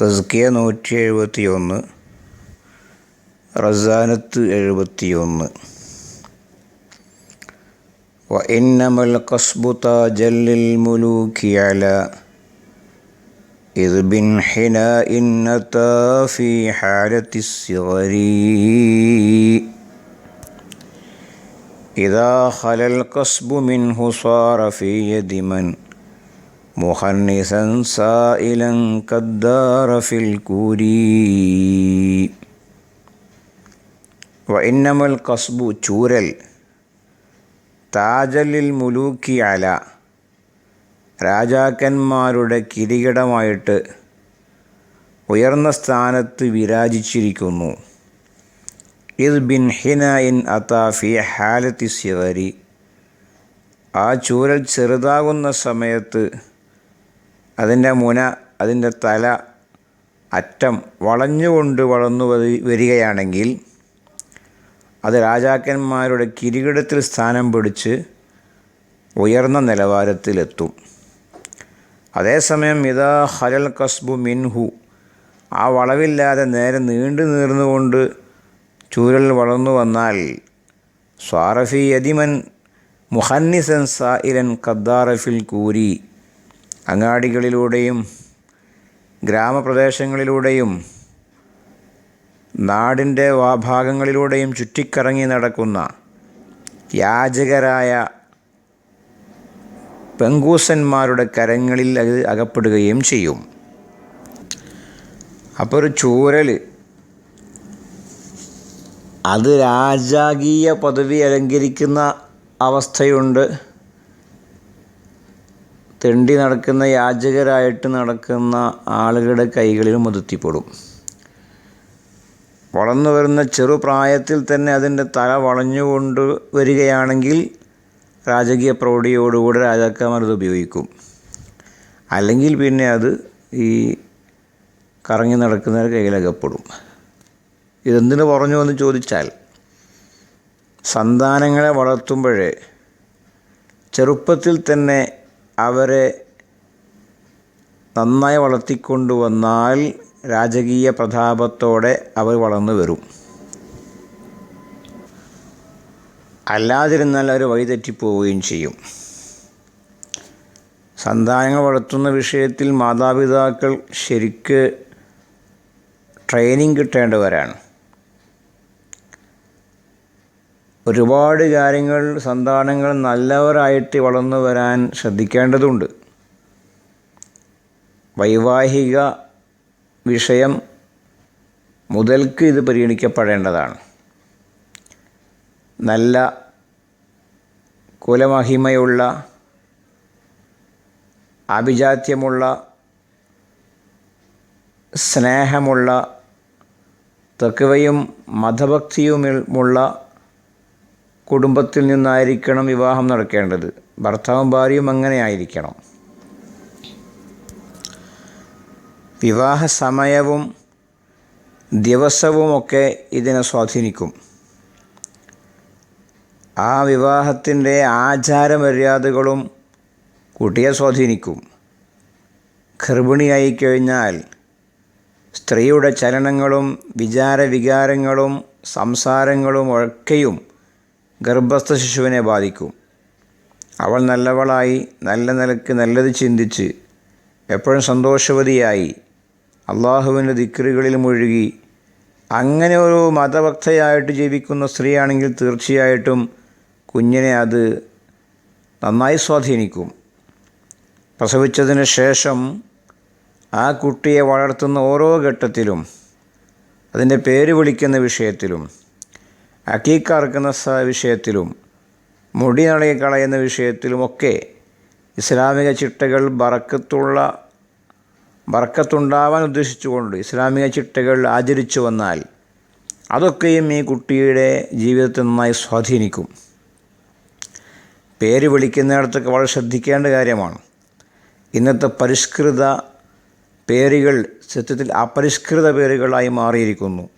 തസ്കിയ നൂറ്റി എഴുപത്തി ഒന്ന് റസാനത്ത് എഴുപത്തി ഒന്ന് وإنما القصب تاجا للملوك على إذ بانحناء أتى في حالة الصغر إذا خلا القصب منه صار في يد من مخنثا سائلا كالدار في الكوري وإنما القصب ചൂരൽ താജലിൽ മുലൂക്കി അല രാജാക്കന്മാരുടെ കിരീടമായിട്ട് ഉയർന്ന സ്ഥാനത്ത് വിരാജിച്ചിരിക്കുന്നു ഇത് ബിൻ ഹിനയിൻ അതാഫി ഹാലത്തി സിവരി ആ ചൂരൽ ചെറുതാകുന്ന സമയത്ത് അതിന്റെ മുന അതിന്റെ തല അറ്റം വളഞ്ഞുകൊണ്ട് വളർന്നു വരികയാണെങ്കിൽ അത് രാജാക്കന്മാരുടെ കിരീടത്തിൽ സ്ഥാനം പിടിച്ച് ഉയർന്ന നിലവാരത്തിലെത്തും. അതേസമയം ഇതാ ഹലൽ കസ്ബു മിൻഹു ആ വളവില്ലാതെ നേരെ നീണ്ടു നീർന്നുകൊണ്ട് ചൂരൽ വളർന്നു വന്നാൽ സ്വാറഫി യതിമൻ മുഹന്നിസൻ സായിരൻ കദ്ദാറഫിൽ കൂരി അങ്ങാടികളിലൂടെയും ഗ്രാമപ്രദേശങ്ങളിലൂടെയും നാടിന്റെ ഭാഗങ്ങളിലൂടെയും ചുറ്റിക്കറങ്ങി നടക്കുന്ന യാചകരായ പെങ്കൂസന്മാരുടെ കരങ്ങളിൽ അത് അകപ്പെടുകയും ചെയ്യും. അപ്പോൾ ഒരു ചൂരൽ അത് രാജാകീയ പദവി അലങ്കരിക്കുന്ന അവസ്ഥയുണ്ട്. തെണ്ടി നടക്കുന്ന യാചകരായിട്ട് നടക്കുന്ന ആളുകളുടെ കൈകളിലും മുതിർത്തിപ്പെടും വളർന്നു വരുന്ന ചെറുപ്രായത്തിൽ തന്നെ അതിന്റെ തല വളഞ്ഞുകൊണ്ട് വരികയാണെങ്കിൽ രാജകീയ പ്രൗഢിയോടുകൂടെ രാജാക്കന്മാർ ഇത് ഉപയോഗിക്കും. അല്ലെങ്കിൽ പിന്നെ അത് ഈ കറങ്ങി നടക്കുന്നവർ കയ്യിലകപ്പെടും. ഇതെന്തിനു പറഞ്ഞു എന്ന് ചോദിച്ചാൽ സന്താനങ്ങളെ വളർത്തുമ്പോഴേ ചെറുപ്പത്തിൽ തന്നെ അവരെ നന്നായി വളർത്തിക്കൊണ്ടുവന്നാൽ രാജകീയ പ്രതാപത്തോടെ അവർ വളർന്നു വരും. അല്ലാതിരുന്നാൽ അവർ വഴിതെറ്റിപ്പോവുകയും ചെയ്യും. സന്താനങ്ങൾ വളർത്തുന്ന വിഷയത്തിൽ മാതാപിതാക്കൾ ശരിക്ക് ട്രെയിനിങ് കിട്ടേണ്ടവരാണ്. ഒരുപാട് കാര്യങ്ങൾ സന്താനങ്ങൾ നല്ലവരായിട്ട് വളർന്നു വരാൻ ശ്രദ്ധിക്കേണ്ടതുണ്ട്. വൈവാഹിക വിഷയം മുതൽക്ക് ഇത് പരിഗണിക്കപ്പെടേണ്ടതാണ്. നല്ല കുലമഹിമയുള്ള അഭിജാത്യമുള്ള സ്നേഹമുള്ള തെക്കുവയും മതഭക്തിയുമുള്ള കുടുംബത്തിൽ നിന്നായിരിക്കണം വിവാഹം നടക്കേണ്ടത്. ഭർത്താവും ഭാര്യയും അങ്ങനെ ആയിരിക്കണം. വിവാഹ സമയവും ദിവസവും ഒക്കെ ഇതിനെ സ്വാധീനിക്കും. ആ വിവാഹത്തിന്റെ ആചാരമര്യാദകളും കുട്ടിയെ സ്വാധീനിക്കും. ഗർഭിണിയായി കഴിഞ്ഞാൽ സ്ത്രീയുടെ ചലനങ്ങളും വിചാരവികാരങ്ങളും സംസാരങ്ങളും ഒക്കെയും ഗർഭസ്ഥ ശിശുവിനെ ബാധിക്കും. അവൾ നല്ലവളായി നല്ല നിലയ്ക്ക് നല്ലത് ചിന്തിച്ച് എപ്പോഴും സന്തോഷവതിയായി അള്ളാഹുവിന്റെ ദിക്റുകളിൽ മുഴുകി അങ്ങനെ ഒരു മതഭക്തയായിട്ട് ജീവിക്കുന്ന സ്ത്രീയാണെങ്കിൽ തീർച്ചയായിട്ടും കുഞ്ഞിനെ അത് നന്നായി സ്വാധീനിക്കും. പ്രസവിച്ചതിന് ശേഷം ആ കുട്ടിയെ വളർത്തുന്ന ഓരോ ഘട്ടത്തിലും അതിന്റെ പേര് വിളിക്കുന്ന വിഷയത്തിലും അക്കീക്കറക്കുന്ന വിഷയത്തിലും മുടി കളയുന്ന വിഷയത്തിലുമൊക്കെ ഇസ്ലാമിക ചിട്ടകൾ ബറക്കത്തുള്ള ബറക്കത്തുണ്ടാവാൻ ഉദ്ദേശിച്ചുകൊണ്ട് ഇസ്ലാമിക ചിട്ടകൾ ആചരിച്ചു വന്നാൽ അതൊക്കെയും ഈ കുട്ടിയുടെ ജീവിതത്തെ നന്നായി സ്വാധീനിക്കും. പേര് വിളിക്കുന്നിടത്തൊക്കെ വളരെ ശ്രദ്ധിക്കേണ്ട കാര്യമാണ്. ഇന്നത്തെ പരിഷ്കൃത പേരുകൾ സത്യത്തിൽ അപരിഷ്കൃത പേരുകളായി മാറിയിരിക്കുന്നു.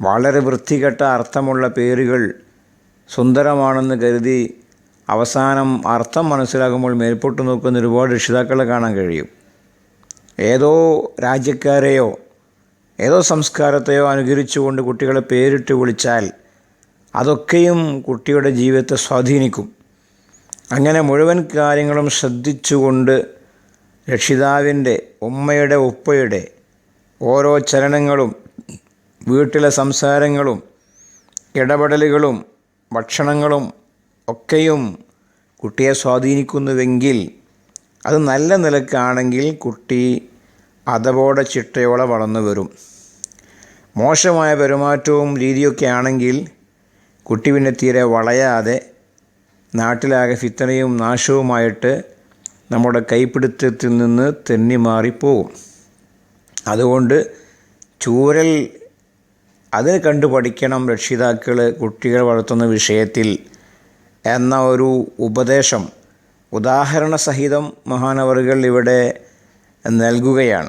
വളരെ വൃത്തികെട്ട അർത്ഥമുള്ള പേരുകൾ സുന്ദരമാണെന്ന് കരുതി അവസാനം അർത്ഥം മനസ്സിലാകുമ്പോൾ മേൽപോട്ട് നോക്കുന്ന ഒരുപാട് രക്ഷിതാക്കളെ കാണാൻ കഴിയും. ഏതോ രാജ്യക്കാരെയോ ഏതോ സംസ്കാരത്തെയോ അനുകരിച്ചുകൊണ്ട് കുട്ടികളെ പേരിട്ട് വിളിച്ചാൽ അതൊക്കെയും കുട്ടിയുടെ ജീവിതത്തെ സ്വാധീനിക്കും. അങ്ങനെ മുഴുവൻ കാര്യങ്ങളും ശ്രദ്ധിച്ചുകൊണ്ട് രക്ഷിതാവിന്റെ ഉമ്മയുടെ ഉപ്പയുടെ ഓരോ ചലനങ്ങളും വീട്ടിലെ സംസാരങ്ങളും ഇടപെടലുകളും ഭക്ഷണങ്ങളും ഒക്കെയും കുട്ടിയെ സ്വാധീനിക്കുന്നുവെങ്കിൽ അത് നല്ല നിലക്കാണെങ്കിൽ കുട്ടി അതപോടെ ചിട്ടയോടെ വളർന്നു വരും. മോശമായ പെരുമാറ്റവും രീതിയൊക്കെ ആണെങ്കിൽ കുട്ടി പിന്നെ തീരെ വളയാതെ നാട്ടിലാകെ ഫിത്തനയും നാശവുമായിട്ട് നമ്മുടെ കൈപ്പിടുത്തത്തിൽ നിന്ന് തെന്നി മാറിപ്പോകും. അതുകൊണ്ട് ചൂരൽ അത് കണ്ടു പഠിക്കണം രക്ഷിതാക്കൾ കുട്ടികൾ വളർത്തുന്ന വിഷയത്തിൽ എന്ന ഒരു ഉപദേശം ഉദാഹരണ സഹിതം മഹാനവറുകൾ ഇവിടെ നൽകുകയാണ്.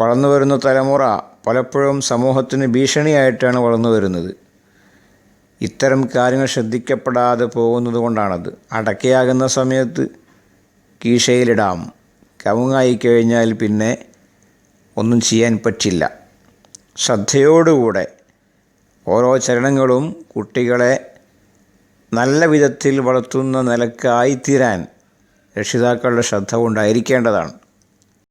വളർന്നു വരുന്ന തലമുറ പലപ്പോഴും സമൂഹത്തിന് ഭീഷണിയായിട്ടാണ് വളർന്നു വരുന്നത്. ഇത്തരം കാര്യങ്ങൾ ശ്രദ്ധിക്കപ്പെടാതെ പോകുന്നത് കൊണ്ടാണത്. അടക്കയാകുന്ന സമയത്ത് കീശയിലിടാം. കവുങ്ങായി കഴിഞ്ഞാൽ പിന്നെ ഒന്നും ചെയ്യാൻ പറ്റില്ല. ശ്രദ്ധയോടുകൂടെ ഓരോ ചരണങ്ങളും കുട്ടികളെ നല്ല വിധത്തിൽ വളർത്തുന്ന നിലക്കായിത്തീരാൻ രക്ഷിതാക്കളുടെ ശ്രദ്ധ ഉണ്ടായിരിക്കേണ്ടതാണ്